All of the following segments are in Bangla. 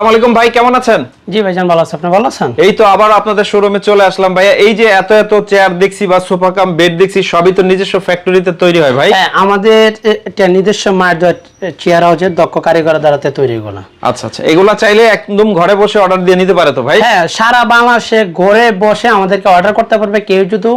আসসালামাইকুম ভাই কেমন আছেন? জি ভাইজান ভালো আছে। আপনি ভালো আছেন? এই তো আবার আপনাদের শোরুমে চলে আসলাম ভাইয়া। এই যে এত এত চেয়ার দেখছি বা সোফা কাম বেড দেখছি সবই তো নিজস্ব ফ্যাক্টরিতে তৈরি হয় ভাই? হ্যাঁ আমাদের এটা নিজস্ব মায়ের চেয়ার হাউসের দক্ষ কারিগর দ্বারাতে তৈরি এগুলো। আচ্ছা আচ্ছা। এগুলা চাইলে একদম ঘরে বসে অর্ডার দিয়ে নিতে পারে তো ভাই? হ্যাঁ সারা বাংলাদেশে ঘরে বসে আমাদেরকে অর্ডার করতে পারবে। কেউ যদি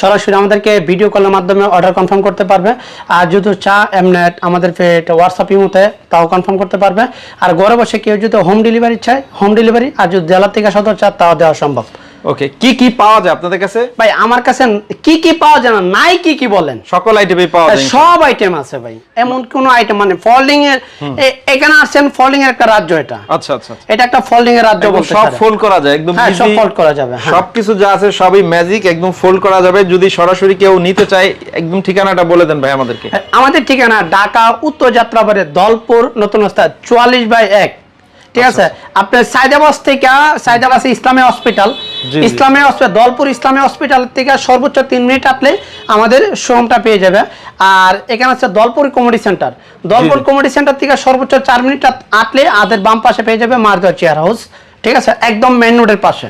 সরাসরি আমাদেরকে ভিডিও কলের মাধ্যমে অর্ডার কনফার্ম করতে পারবে। আর যদি চা এমনেট আমাদের হোয়াটসঅ্যাপ ইমোতে তাও কনফার্ম করতে পারবে। আর ঘরে বসে কেউ যদি হোম ডেলিভারি চায় হোম ডেলিভারি আর যদি জেলা থেকে সদর চায় তাও দেওয়া সম্ভব। ওকে কি কি পাওয়া যায় আপনাদের কাছে? ভাই আমার কাছে কি কি পাওয়া যায় না নাই কি কি বলেন। সকল আইটেমই পাওয়া যায় সব আইটেম আছে ভাই। এমন কোন আইটেম মানে ফোল্ডিং এর এখানে আসছেন ফোল্ডিং এর একটা রাজ্য এটা। আচ্ছা আচ্ছা আচ্ছা। এটা একটা ফোল্ডিং এর রাজ্য বলতে সব ফোল্ড করা যায় একদম হ্যাঁ, সব fold করা যাবে, হ্যাঁ। সবকিছু যা আছে সবই ম্যাজিক একদম ফোল্ড করা যাবে। যদি সরাসরি কেউ নিতে চায় একদম ঠিকানাটা বলে দেন ভাই আমাদেরকে। হ্যাঁ, আমাদের ঠিকানা ঢাকা উত্তর যাত্রাবাড়ি দলপুর নতুন রাস্তা চুয়াল্লিশ বাই এক। ঠিক আচ্ছা, আছে আপনার সাইদাবাস থেকে সাইদাবাস ইসলামী হসপিটাল। ইসলামী হসপিটাল দলপুর ইসলামী হসপিটাল থেকে সর্বোচ্চ তিন মিনিট আপনি আমাদের শোরুমটা পেয়ে যাবে আর এখানে আছে Dalpur comedy centre. Dalpur. Comedy centre থেকে সর্বোচ্চ চার মিনিট আট- আটলে আদের বাম পাশে পেয়ে যাবে মারদা চেয়ার হাউস ঠিক আছে? একদম মেন রোডের পাশে।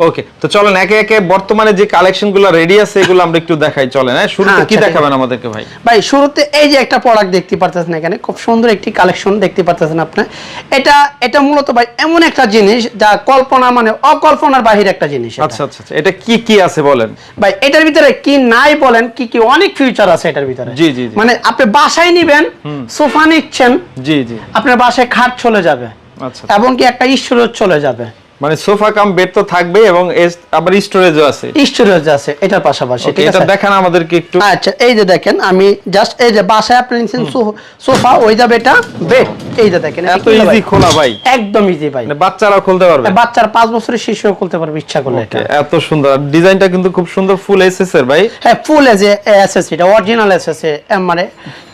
ওকে তো চলেন একে একে বর্তমানে যে কালেকশনগুলো রেডি আছে এগুলো আমরা একটু দেখাই। চলেন হ্যাঁ শুরুতে হ্যাঁ, কি আচ্ছা, দেখাবেন আমাদেরকে ভাই? ভাই শুরুতে এই যে একটা প্রোডাক্ট দেখতে পারতেছেন এখানে খুব সুন্দর একটি কালেকশন দেখতে পারতেছেন আপনি। এটা এটা মূলত ভাই এমন একটা জিনিস যা কল্পনা মানে অকল্পনার বাহিরে একটা জিনিস আচ্ছা আচ্ছা আচ্ছা। এটা কি কি আছে বলেন? ভাই এটার ভিতরে কি নাই বলেন কি কি অনেক ফিউচার আছে এটার ভিতরে। জি, জি। মানে আপনি বাসায় নিবেন সোফা নিচ্ছেন জি জি। আপনার বাসায় খাট চলে যাবে। আচ্ছা এবং কি একটা স্টোরেজ চলে যাবে। মানে সোফা কাম বেড তো থাকবে এবং আবার স্টোরেজও আছে। স্টোরেজ আছে এটার পাশাপাশি ঠিক এটা আছে? দেখান আমাদেরকে একটু। আচ্ছা এই যে দেখেন আমি জাস্ট এই যে বাসায় আপনি নিচ্ছেন সোফা ওই যাবে এটা বেড এই যে দেখেন এত ইজি? খোলা ভাই। একদম ইজি ভাই। মানে বাচ্চারাও খুলতে পারবে। বাচ্চার পাঁচ বছরের শিশুও খুলতে পারবে ইচ্ছা করলে এটা। এত সুন্দর। ডিজাইনটা কিন্তু খুব সুন্দর ফুল এসেছে এর ভাই। হ্যাঁ ফুল এজ এসএস এটা অরিজিনাল এসএস মানে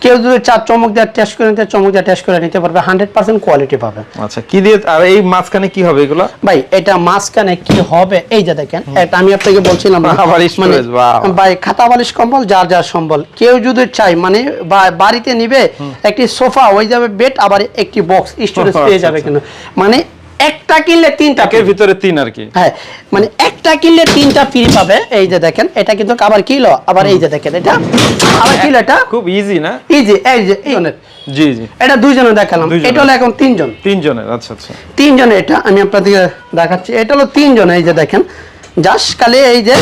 কেউ যদি চার চমক দিয়ে টেস্ট করে নিতে চমক দিয়ে টেস্ট করে নিতে পারবে হান্ড্রেড পার্সেন্ট কোয়ালিটি পাবে। আচ্ছা কি দিয়ে আর এই মাঝখানে কি হবে এগুলো? ভাই এটা মাঝখানে কি হবে? এই যে দেখেন এটা আমি আপনাকে বলছিলাম মানে ভাই খাতা বালিশ কম্বল যার যার সম্বল। কেউ যদি চাই মানে বাড়িতে নিবে একটি সোফা হয়ে যাবে বেড আবার একটি বক্স স্টোরেজ আচ্ছা, পেয়ে যাবে আচ্ছা। কিন্তু মানে একটা কিনলে তিনটা ভিতরে তিন আর কি। হ্যাঁ মানে একটা কিনলে তিনটা ফ্রি পাবে এই যে দেখেন এটা কিন্তু আবার কিলো আবার এই যে দেখেন এটা আবার কিলো এটা খুব ইজি না? ইজি এই যে জি জি। এটা দুইজনে দেখালাম এটা হলো এখন তিনজন। তিনজনের আচ্ছা আচ্ছা। তিনজনে এটা আমি আপনাদের দেখাচ্ছি এটা হলো তিনজন এই যে দেখেন। জাস্ট কালে এই যে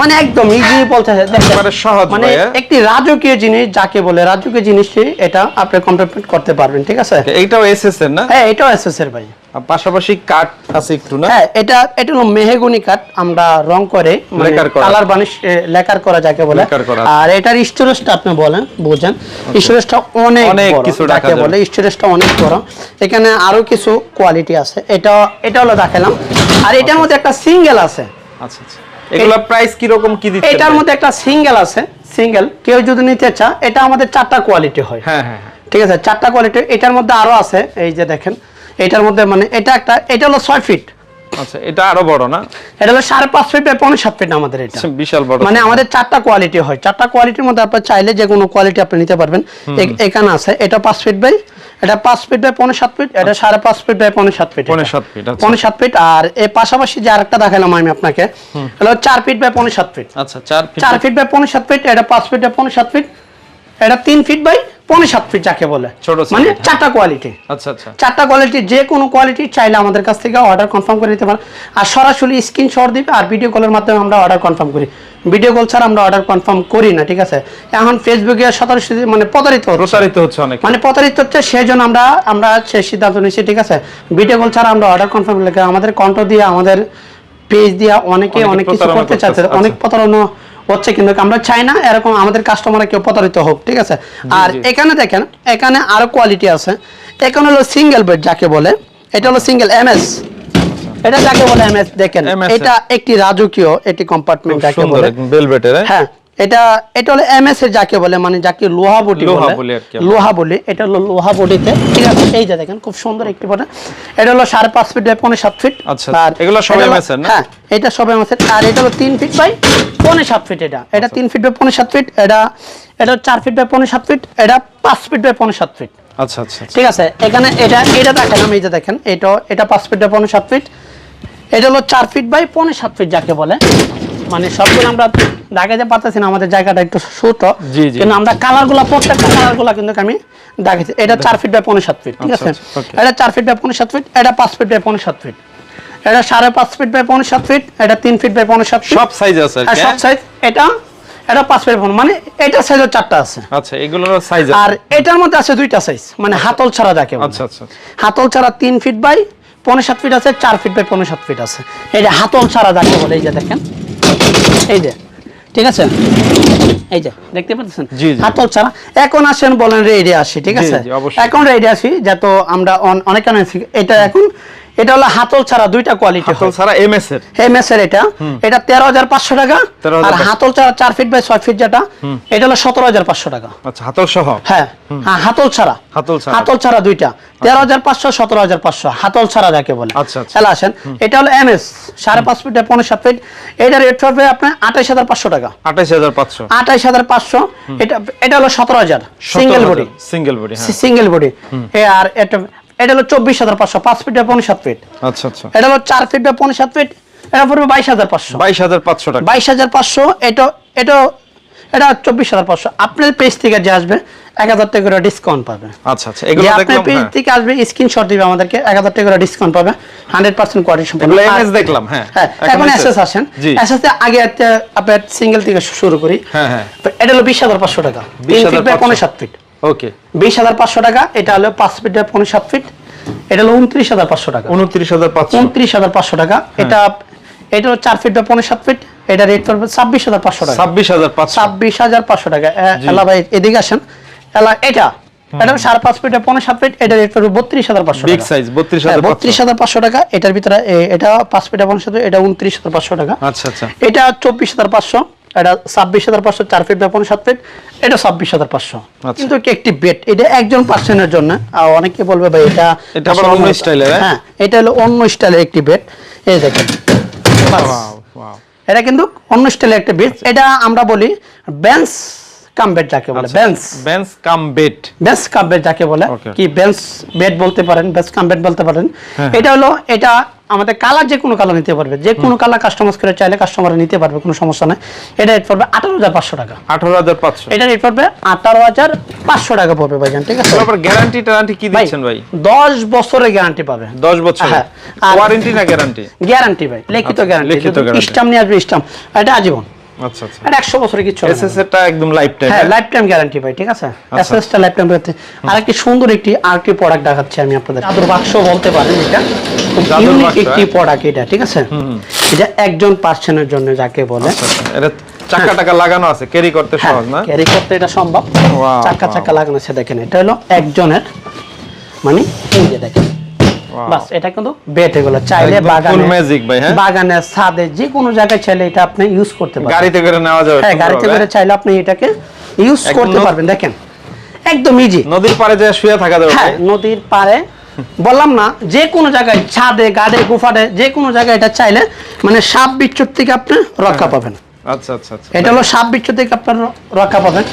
মানে একদম ইজি বলতে একেবারে সহজ মানে একটি রাজকীয় জিনিস যাকে বলে রাজকীয় জিনিসটি এটা আপনি কমপ্লিট করতে পারবেন ঠিক আছে? এইটাও এসএস এর না? হ্যাঁ এটাও এসএস এর ভাই। আর পাশাপাশি কাঠ আছে একটু না? হ্যাঁ এটা এটা হলো মেহেগুনি কাঠ আমরা রং করে লেকার কালার বানিশ লেকার করা যাকে বলে। আর এটার স্টোরেজটা আপনি বলেন বুঝেন। স্টোরেজটা অনেক অনেক কিছু রাখা যাকে বলে স্টোরেজটা অনেক বড়। এখানে আরও কিছু কোয়ালিটি আছে। এটা এটা হলো দেখালাম। আর এটার মধ্যে একটা সিঙ্গেল আছে। আচ্ছা আচ্ছা। এগুলা প্রাইস কি রকম কি দিচ্ছেন এটার মধ্যে একটা সিঙ্গেল আছে সিঙ্গেল কেউ যদি নিতে চা এটা আমাদের চারটা কোয়ালিটি হয়। হ্যাঁ হ্যাঁ হ্যাঁ। ঠিক আছে চারটা কোয়ালিটি এটার মধ্যে আরও আছে এই যে দেখেন এটার মধ্যে মানে এটা একটা এটা হলো ছয় ফিট আচ্ছা এটা আরও বড় না? এটা হলো সাড়ে পাঁচ ফিট বা পনেরো সাত ফিট আমাদের এটা। আচ্ছা, বিশাল বড়। মানে আমাদের চারটা কোয়ালিটি হয়। চারটা কোয়ালিটির মধ্যে আপনি চাইলে যে কোনো কোয়ালিটি আপনি নিতে পারবেন। এখানে আছে এটা পাঁচ ফিট বাই এটা পাঁচ ফিট বাই পনেরো সাত ফিট এটা সাড়ে পাঁচ ফিট বাই পনেরো সাত ফিট পনেরো সাত ফিট, আচ্ছা। পনেরো সাত ফিট আর এর পাশাপাশি যে আরেকটা দেখালাম আমি আপনাকে হলো চার ফিট বাই পনেরো সাত ফিট আচ্ছা চার ফিট চার ফিট বাই পনেরো সাত ফিট এটা পাঁচ ফিট বাই পনেরো সাত ফিট এটা তিন ফিট বাই পনেরো সাত ফিট যাকে বলে? মানে হ্যাঁ। চারটা কোয়ালিটি আচ্ছা আচ্ছা। চারটা কোয়ালিটি যে কোনো কোয়ালিটি চাইলে আমাদের কাছ থেকে অর্ডার কনফার্ম করে নিতে পারেন। আর সরাসরি স্ক্রিনশট দিবে আর ভিডিও কলের মাধ্যমে আমরা অর্ডার কনফার্ম করি। ভিডিও কল ছাড়া আমরা অর্ডার কনফার্ম করি না ঠিক আছে? এখন ফেসবুকে সরাসরি মানে প্রতারিত হচ্ছে। প্রসারিত হচ্ছে অনেক। মানে প্রতারিত হচ্ছে সেই জন্য আমরা আমরা সে সিদ্ধান্ত নিচ্ছি ঠিক আছে? ভিডিও কল ছাড়া আমরা অর্ডার কনফার্ম আমাদের কন্ট দিয়ে আমাদের পেজ দিয়ে অনেকে অনেকে অনেক কিছু করতে চাচ্ছে অনেক আচ্ছা। প্রতারণা হচ্ছে কিন্তু আমরা চাই না এরকম আমাদের কাস্টমার কেউ প্রতারিত হোক ঠিক আছে? আর এখানে দেখেন এখানে আরও কোয়ালিটি আছে। এখানে হলো সিঙ্গেল বেড যাকে বলে এটা হলো সিঙ্গেল এমএস এটা যাকে বলে এমএস দেখেন এটা একটি রাজকীয় একটি কম্পার্টমেন্ট যাকে বলে। বেলভেটের হ্যাঁ এটা এটা হলো এমএস এর যাকে বলে মানে যাকে লোহা লোহা বলে। আর। লোহা বলি এটা হলো লোহা বডিতে ঠিক আছে এই যে দেখেন খুব সুন্দর একটি বডি এটা হলো সাড়ে পাঁচ ফিট বাই পনেরো সাত ফিট। আচ্ছা, এগুলো সব হলো- MS এর না? হ্যাঁ এটা সব এমএস এর। আর এটা হলো তিন ফিট বাই পনেরো সাত ফিট এটা। এটা তিন ফিট বাই পনেরো সাত ফিট এটা এটা চার ফিট বাই পনেরো সাত ফিট এটা পাঁচ ফিট বাই পনেরো সাত ফিট। আচ্ছা আচ্ছা আচ্ছা। ঠিক আছে এখানে এটা এটা দেখেন আমি এই যে দেখেন এটা এটা পাঁচ ফিট বাই পনেরো সাত ফিট। এটা হলো চার ফিট বাই পনেরো সাত ফিট যাকে বলে। মানে সবগুলো আমরা দেখাতে পারতেছি না আমাদের জায়গাটা একটু ছোট। কিন্তু আমরা কালারগুলা প্রত্যেকটা কালারগুলা কিন্তু আমি দেখাচ্ছি এটা চার ফিট বাই পনেরো সাত ফিট ঠিক আচ্ছা, আছে? আচ্ছা, এটা চার ফিট বাই পনেরো সাত ফিট এটা পাঁচ ফিট বাই পনেরো সাত ফিট এটা সাড়ে পাঁচ ফিট বাই পনেরো সাত ফিট এটা তিন ফিট বাই পনেরো সাত সব সাইজ আছে আর সব হ্যাঁ? সাইজ এটা এটা পাঁচ ফিট মানে এটা সাইজের চারটা আছে। আচ্ছা এগুলোর সাইজ আর এটার মধ্যে আছে দুইটা সাইজ মানে হাতল ছাড়া যাকে আচ্ছা আচ্ছা হাতল ছাড়া তিন ফিট বাই পনেরো সাত ফিট আছে চার ফিট বাই পনেরো সাত ফিট আছে। এই যে হাতল ছাড়া যাকে বলে এই যে দেখেন। এই যে ঠিক আছে? এই যে দেখতে পাচ্ছেন। হাতল ছাড়া। এখন আসেন বলেন রেডি আসি ঠিক আছে? এখন রেডি আসি যত আমরা অন- অনেক এটা এখন এটা হলো হাতল ছাড়া দুইটা কোয়ালিটি হাতল ছাড়া এমএস এর? এমএস এর এটা। এটা তেরো হাজার পাঁচশো টাকা। 13,500 আর হাতল ছাড়া চার ফিট বাই ছয় ফিট যেটা এটা হলো সতেরো হাজার পাঁচশো টাকা। আচ্ছা হাতল সহ? হ্যাঁ। হ্যাঁ, হাতল ছাড়া। হাতল ছাড়া। হাতল ছাড়া দুইটা। তেরো হাজার পাঁচশো সতেরো হাজার পাঁচশো। হাতল ছাড়া যাকে বলে। আচ্ছা, আচ্ছা। তাহলে আসেন এটা হলো এম এস। সাড়ে পাঁচ ফিট পনেরো সাত ফিট এটা রেট হবে আপনার আঠাইশ হাজার পাঁচশো টাকা। আঠাইশ হাজার পাঁচশো। আঠাইশ হাজার পাঁচশো। এটা এটা হলো সতেরো হাজার। সিঙ্গেল বডি সিঙ্গেল বডি হ্যাঁ। সিঙ্গেল বডি আর এটা এটা হলো চব্বিশ হাজার পাঁচশো পাঁচ ফিট বা পনেরো সাত ফিট। আচ্ছা আচ্ছা। এটা হলো চার ফিট বা পনেরো সাত ফিট এটা পড়বে বাইশ হাজার পাঁচশো। বাইশ হাজার পাঁচশো টাকা। বাইশ হাজার পাঁচশো এটা এটা এটা চব্বিশ হাজার পাঁচশো। আপনার পেজ থেকে যে আসবে এক হাজার টাকা করে ডিসকাউন্ট পাবে। আচ্ছা আচ্ছা এগুলো আপনার পেজ হ্যাঁ। থেকে আসবে স্ক্রিনশট দিবে আমাদেরকে এক হাজার টাকা করে ডিসকাউন্ট পাবে হান্ড্রেড পার্সেন্ট কোয়ালিটি সম্পূর্ণ দেখলাম, হ্যাঁ। হ্যাঁ এখন এসএস আসেন। এসএস আগে একটা আপনার সিঙ্গেল থেকে শুরু করি। হ্যাঁ, হ্যাঁ। এটা হলো বিশ হাজার পাঁচশো টাকা। তিন 20,500 ফিট বাই পনেরো সাত ফিট। ওকে বিশ হাজার পাঁচশো টাকা এটা হলো পাঁচ ফিট পনেরো সাত ফিট। এটা হলো উনত্রিশ হাজার পাঁচশো টাকা। উনত্রিশ হাজার পাঁচশো। উনত্রিশ হাজার পাঁচশো টাকা। এটা এটা হলো চার ফিট বা পনেরো সাত ফিট এটা রেট পড়বে ছাব্বিশ হাজার পাঁচশো টাকা। ছাব্বিশ হাজার ছাব্বিশ হাজার পাঁচশো টাকা। এলা ভাই এদিকে আসেন। এলা এটা এটা সাড়ে পাঁচ ফিট পনেরো সাত ফিট এটা রেট পড়বে বত্রিশ হাজার পাঁচশো বিগ সাইজ বত্রিশ হাজার বত্রিশ হাজার পাঁচশো টাকা এটার ভিতরে এটা পাঁচ ফিট পনেরো সাত এটা উনত্রিশ হাজার পাঁচশো টাকা। আচ্ছা আচ্ছা। এটা চব্বিশ হাজার পাঁচশো। এটা ছাব্বিশ হাজার পাঁচশো চার ফিট বা পনেরো সাত ফিট এটা ছাব্বিশ হাজার পাঁচশো। আচ্ছা। কিন্তু একটি বেড এটা একজন পার্সনের জন্য। আর অনেকে বলবে ভাই এটা এটা আবার অন্য স্টাইলের, হ্যাঁ? হ্যাঁ এটা হলো অন্য স্টাইলের একটি বেড এই দেখেন. এটা কিন্তু অন্য স্টাইলের একটা বেড এটা আমরা বলি বেঞ্চ কাম বেড যাকে বলে আচ্ছা, bench bench cum bed bench cum bed যাকে বলে। কি বেঞ্চ বেড বলতে পারেন? বেঞ্চ কাম বেড বলতে পারেন। হ্যাঁ। এটা হলো এটা আমাদের কালার যে কোনো কালার নিতে পারবে। যে কোনো কালার কাস্টমাইজ করে চাইলে কাস্টমার নিতে পারবে কোনো সমস্যা নাই। এটা রেট পড়বে আঠারো হাজার পাঁচশো টাকা। আঠারো হাজার পাঁচশো। এটা রেট পড়বে আঠারো হাজার পাঁচশো টাকা পড়বে ভাই ঠিক আছে? তারপর গ্যারান্টি টারান্টি কি দিচ্ছেন ভাই? দশ বছরের গ্যারান্টি পাবে। দশ বছর? হ্যাঁ, ওয়ারেন্টি না গ্যারান্টি গ্যারান্টি ভাই লিখিত আচ্ছা, গ্যারান্টি লিখিত guarantee। স্টাম্প নিয়ে আসবে স্টাম্প এটা আজীবন। আচ্ছা আচ্ছা। এটা একশো বছরের কিছু এসএস এরটা একদম লাইফ টাইম হ্যাঁ লাইফ টাইম গ্যারান্টি ভাই ঠিক আছে। এসএসটা লাইফ টাইম গ্যারান্টি আর একটি সুন্দর একটি আরটি প্রোডাক্ট দেখাচ্ছি আমি আপনাদের। চাদর বাক্স বলতে পারেন এটা। ইউনিক একটি? প্রোডাক্ট এটা ঠিক আছে? এটা একজন পার্সনের জন্য যাকে বলে। আচ্ছা, আচ্ছা। এটা চাকা টাকা লাগানো আছে ক্যারি করতে হ্যাঁ সহজ না? ক্যারি করতে এটা সম্ভব। Wow. চাক্কা লাগানো আছে দেখেন এটা হলো একজনের। মানে এই যে দেখেন. বাস এটা কিন্তু বেট এগুলো। চাইলে বাগানে ভাই, হ্যাঁ? বাগানে ছাদে যে কোনো জায়গায় চাইলে এটা আপনি ইউজ করতে পারবেন। গাড়িতে করে নেওয়া যাবে হ্যাঁ গাড়িতে করে চাইলে আপনি এটাকে ইউজ করতে পারবেন দেখেন। একদম ইজি নদীর পাড়ে যে শুয়ে থাকা যাবে হ্যাঁ নদীর পাড়ে। বললাম না যে কোনো জায়গায় ছাদে গাড়ে গুফাটে যে কোনো জায়গায় এটা চাইলে মানে সাপ বিচ্ছুর থেকে আপনি রক্ষা পাবেন। আচ্ছা আচ্ছা আচ্ছা। এটা হলো সাপ বিচ্ছু থেকে আপনার রক্ষা পাবেন।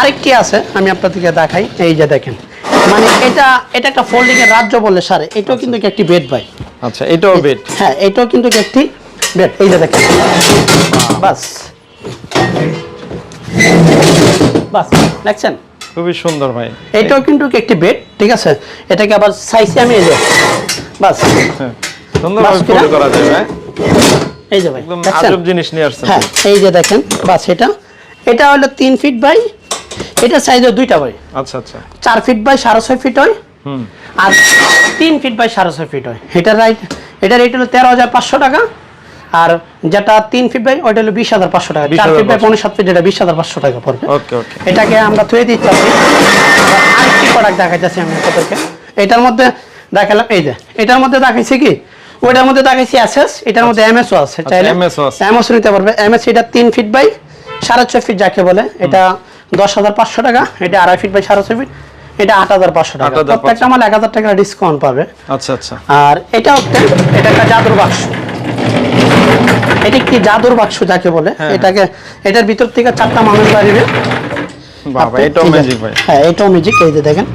আরেকটি আছে আমি আপনাদেরকে দেখাই। এই যে দেখেন মানে এটা এটা একটা ফোল্ডিং এর রাজ্য বলে সারে। এটাও কিন্তু একটি বেড ভাই? আচ্ছা এটাও বেড হ্যাঁ এটাও কিন্তু একটি বেড এই যে দেখেন। বাস। বাস দেখছেন? খুবই সুন্দর ভাই। এটাও কিন্তু একটি বেড ঠিক আছে? এটাকে আবার সাইজে আমি এই যে বাস। হ্যাঁ সুন্দরভাবে বাস কিনা? ফলো করা যাবে হ্যাঁ? এই যে ভাই একদম আজব জিনিস নিয়ে আসছেন। হ্যাঁ এই যে দেখেন বাস এটা। এটা হলো তিন ফিট বাই এটা সাইজে দুইটা ভাই আচ্ছা আচ্ছা। চার ফিট বাই সাড়ে ছয় ফিট হয়। আর তিন ফিট বাই সাড়ে ছয় ফিট হয়। এটা রাইট এটা রেট হলো তেরো হাজার পাঁচশো টাকা। আর যেটা তিন ফিট বাই ওইটা হলো বিশ হাজার পাঁচশো টাকা। চার ফিট বাই পনেরো সাত ফিট এটা বিশ হাজার পাঁচশো টাকা পড়বে। এটাকে আমরা থুয়ে দিচ্ছি আরেকটি প্রোডাক্ট দেখাইতেছি আমি আপনাদেরকে। এটার মধ্যে দেখালাম এই যে এটার মধ্যে দেখাইছি কি? ওইটার মধ্যে দেখাইছি এসএস এটার মধ্যে এমএসও আছে। চাইলে MS ও আছে। এমএস নিতে পারবে। এমএস এটা তিন ফিট বাই সাড়ে ছয় ফিট যাকে বলে। এটা দশ হাজার পাঁচশো টাকা এটা আড়াই ফিট বাই সাড়ে ছয় ফিট এটা আট হাজার পাঁচশো টাকা। প্রত্যেকটা মাল এক হাজার টাকা ডিসকাউন্ট পাবে। আচ্ছা আচ্ছা। আর এটা হচ্ছে এটা একটা জাদুর বাক্স। এটা একটি জাদুর বাক্স যাকে বলে। হ্যাঁ। এটাকে এটার ভিতর থেকে চারটা মানুষ বাড়িবে। বাবা এটাও ম্যাজিক ভাই। হ্যাঁ এটাও ম্যাজিক এই যে দেখেন।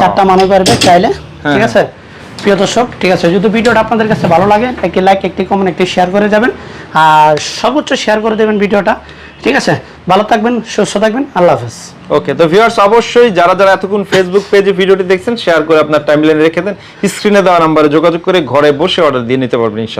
চারটা মানুষ পারবে চাইলে। হ্যাঁ, ঠিক আছে? প্রিয় দর্শক ঠিক আছে। যদি ভিডিওটা আপনাদের কাছে ভালো লাগে একটি লাইক একটি কমেন্ট একটি শেয়ার করে যাবেন। আর সর্বোচ্চ শেয়ার করে দেবেন ভিডিওটা। ঠিক আছে? ভালো থাকবেন, সুস্থ থাকবেন, আল্লাহ হাফেজ। ওকে তো ভিউয়ার্স অবশ্যই যারা যারা এতক্ষণ ফেসবুক পেজে ভিডিওটি দেখছেন শেয়ার করে আপনার টাইমলাইনে রেখে দেন। স্ক্রিনে দেওয়া নাম্বারে যোগাযোগ করে ঘরে বসে অর্ডার দিয়ে নিতে পারবেন ইনশাল্লাহ